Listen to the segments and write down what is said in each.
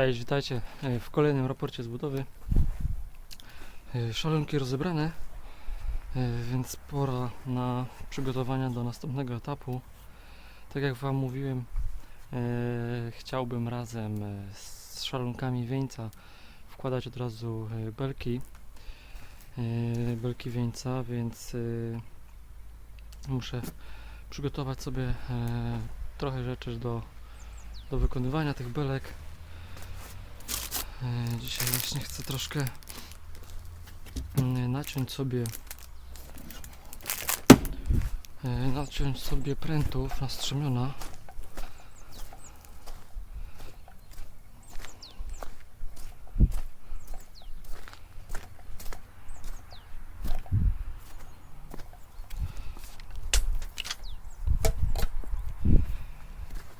Cześć, witajcie e, w kolejnym raporcie z budowy. E, Szalonki rozebrane, e, więc pora na przygotowania do następnego etapu. Tak jak Wam mówiłem, chciałbym razem z szalonkami wieńca wkładać od razu belki, belki wieńca, więc muszę przygotować sobie trochę rzeczy do, do wykonywania tych belek. E, Dzisiaj właśnie chcę troszkę mm, naciąć sobie e, naciąć sobie prętów na strzemiona.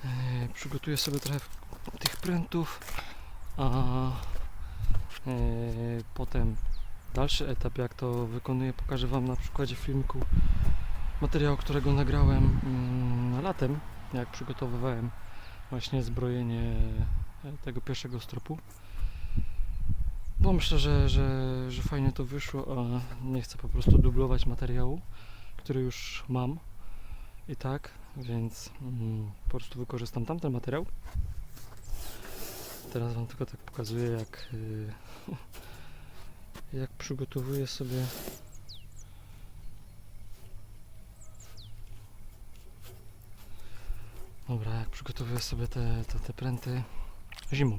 E, Przygotuję sobie trochę tych prętów, a e, potem dalszy etap, jak to wykonuję, pokażę Wam na przykładzie filmiku materiału, którego nagrałem mm, latem, jak przygotowywałem właśnie zbrojenie e, tego pierwszego stropu. Bo myślę, że, że, że fajnie to wyszło, a nie chcę po prostu dublować materiału, który już mam i tak, więc mm, po prostu wykorzystam tamten materiał. Teraz Wam tylko tak pokazuję, jak, y, jak przygotowuję sobie Dobra, jak przygotowuję sobie te, te, te pręty zimą.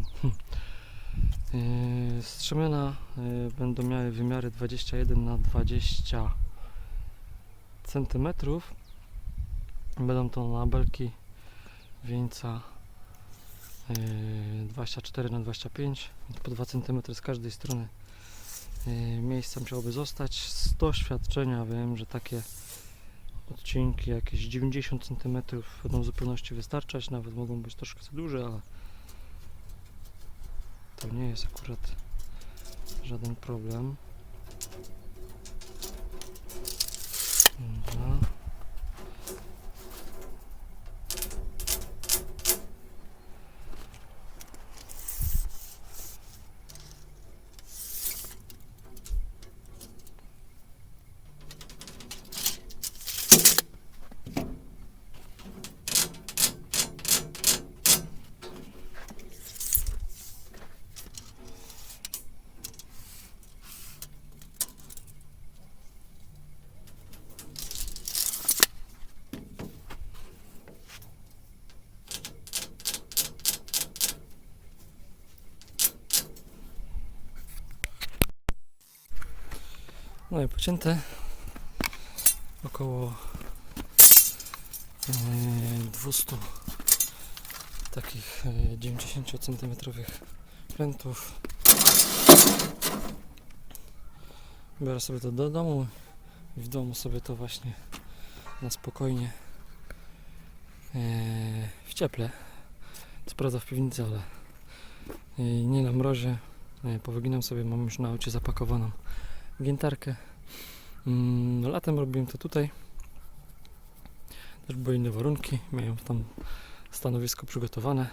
Yy, Strzemiona y, będą miały wymiary 21 na 20 centymetrów. Będą to nabelki wieńca yy, 24 na 25 więc po 2 cm z każdej strony yy, miejsca musiałoby zostać. Z doświadczenia wiem, że takie odcinki jakieś 90 cm będą w zupełności wystarczać, nawet mogą być troszkę za duże, ale to nie jest akurat żaden problem. Dobra. No i pocięte około e, 200 takich e, 90 cm prętów. Biorę sobie to do domu i w domu sobie to właśnie na spokojnie e, w cieple. Co prawda w piwnicy, ale e, nie na mrozie. E, Powyginam sobie, mam już na aucie zapakowaną giętarkę. Mm, latem robiłem to tutaj. Też były inne warunki. Miałem tam stanowisko przygotowane.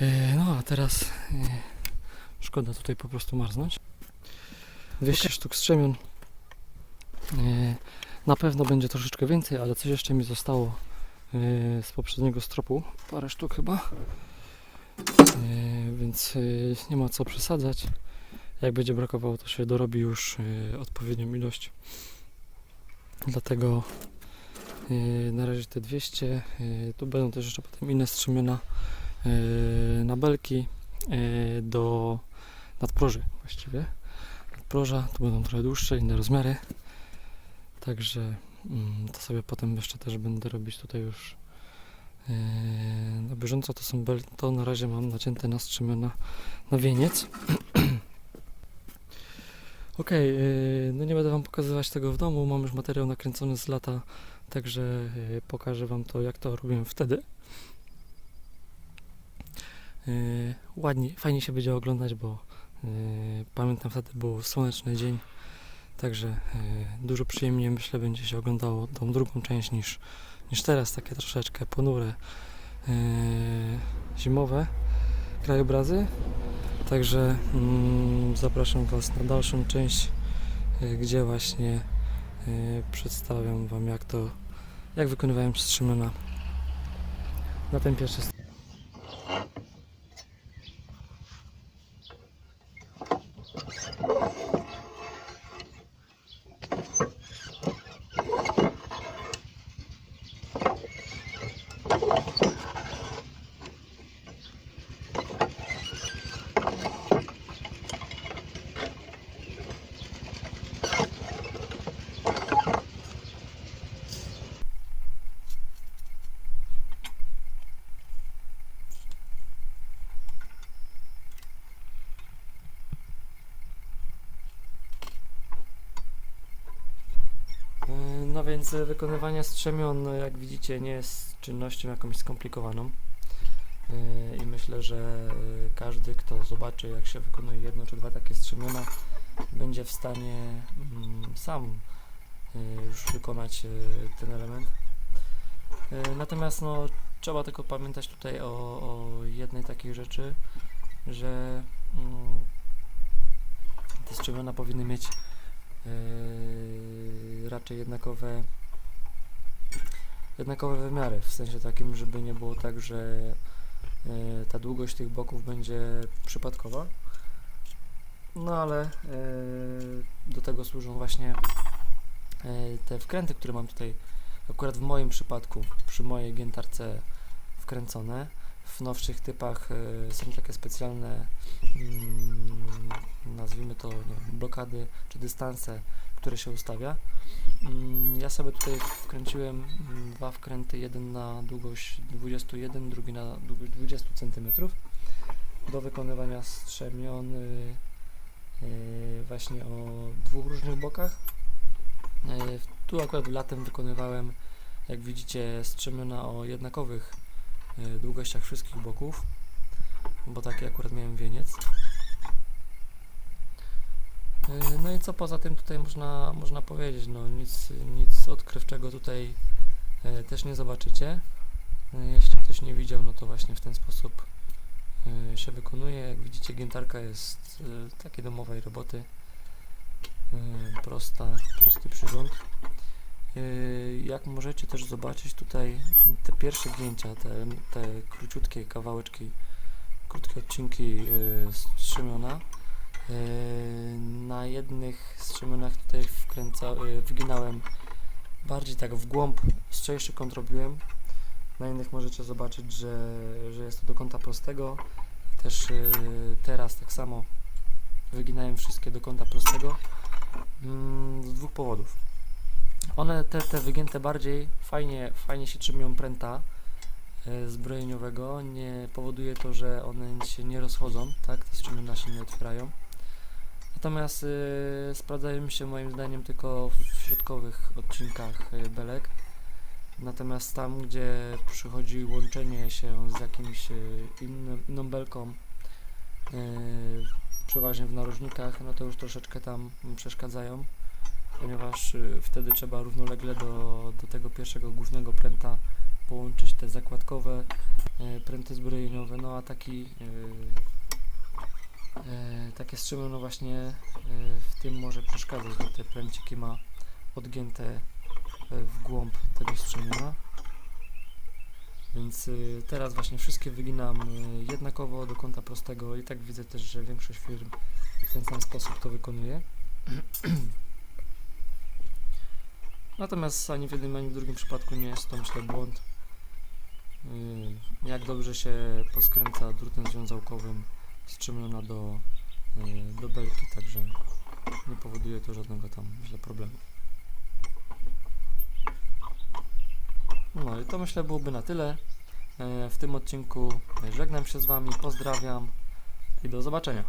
E, No a teraz e, szkoda tutaj po prostu marznąć. 200 sztuk strzemion. E, Na pewno będzie troszeczkę więcej, ale coś jeszcze mi zostało z poprzedniego stropu. Parę sztuk chyba. Więc nie ma co przesadzać. Jak będzie brakowało, to się dorobi już y, odpowiednią ilość. Dlatego y, na razie te 200. Y, tu będą też jeszcze potem inne strzemiona na belki do nadproży właściwie. Nadproża, tu będą trochę dłuższe, inne rozmiary. Także mm, to sobie potem jeszcze też będę robić tutaj już na bieżąco. To są bel, to na razie mam nacięte na strzemiona na wieniec. Okej, yy, no nie będę Wam pokazywać tego w domu, mam już materiał nakręcony z lata, także yy, pokażę Wam to, jak to robiłem wtedy. Yy, ładnie, fajnie się będzie oglądać, bo yy, pamiętam wtedy był słoneczny dzień, także dużo przyjemniej myślę będzie się oglądało tą drugą część niż, niż teraz, takie troszeczkę ponure, zimowe. krajobrazy. Także mm, zapraszam Was na dalszą część, y, gdzie właśnie y, przedstawiam Wam jak to, jak wykonywałem strzemiona na ten pierwszy No więc e, wykonywanie strzemion, e, jak widzicie, nie jest czynnością jakąś skomplikowaną. Yy, I myślę, że e, każdy, kto zobaczy, jak się wykonuje jedno czy dwa takie strzemiona, będzie w stanie mm, sam e, już wykonać e, ten element. E, Natomiast no, trzeba tylko pamiętać tutaj o, o jednej takiej rzeczy, że mm, te strzemiona powinny mieć Yy, raczej jednakowe jednakowe wymiary, w sensie takim, żeby nie było tak, że yy, ta długość tych boków będzie przypadkowa. No ale yy, do tego służą właśnie yy, te wkręty, które mam tutaj akurat w moim przypadku, przy mojej giętarce wkręcone. W nowszych typach yy, są takie specjalne mm, nazwijmy to wiem, blokady czy dystanse, które się ustawia. Mm, Ja sobie tutaj wkręciłem mm, dwa wkręty, jeden na długość 21, drugi na długość 20 cm do wykonywania strzemion y, właśnie o dwóch różnych bokach. Y, Tu akurat latem wykonywałem, jak widzicie, strzemiona o jednakowych długościach wszystkich boków, bo taki akurat miałem wieniec. Yy, No i co poza tym tutaj można, można powiedzieć, no nic, nic odkrywczego tutaj e, też nie zobaczycie. E, Jeśli ktoś nie widział, no to właśnie w ten sposób e, się wykonuje. Jak widzicie giętarka jest e, takiej domowej roboty. E, Prosta, prosty przyrząd. E, Jak możecie też zobaczyć tutaj te pierwsze gięcia, te, te króciutkie kawałeczki, krótkie odcinki e, strzemiona. Yy, Na jednych strzemionach tutaj wkręca, yy, wyginałem bardziej tak w głąb, ostrzejszy kąt robiłem. Na innych możecie zobaczyć, że, że jest to do kąta prostego. Też yy, teraz tak samo wyginałem wszystkie do kąta prostego mm, z dwóch powodów. One, te, te wygięte bardziej, fajnie, fajnie się trzymią pręta yy, zbrojeniowego. Nie powoduje to, że one się nie rozchodzą, tak? Te strzemiona się nie otwierają. Natomiast y, sprawdzają się moim zdaniem tylko w środkowych odcinkach y, belek. Natomiast tam, gdzie przychodzi łączenie się z jakimś innym, inną belką, y, przeważnie w narożnikach, no to już troszeczkę tam przeszkadzają, ponieważ y, wtedy trzeba równolegle do, do tego pierwszego głównego pręta połączyć te zakładkowe y, pręty zbrojeniowe, no a taki y, takie strzemiona właśnie e, w tym może przeszkadzać, bo te pręciki ma odgięte w głąb tego strzemiona. Więc teraz właśnie wszystkie wyginam jednakowo do kąta prostego i tak widzę też, że większość firm w ten sam sposób to wykonuje. Natomiast ani w jednym, ani w drugim przypadku nie jest to myślę błąd. Y, Jak dobrze się poskręca drutem związałkowym strzemiona do, y, do belki, także nie powoduje to żadnego tam źle problemu. No i to myślę byłoby na tyle. E, W tym odcinku żegnam się z Wami, pozdrawiam i do zobaczenia.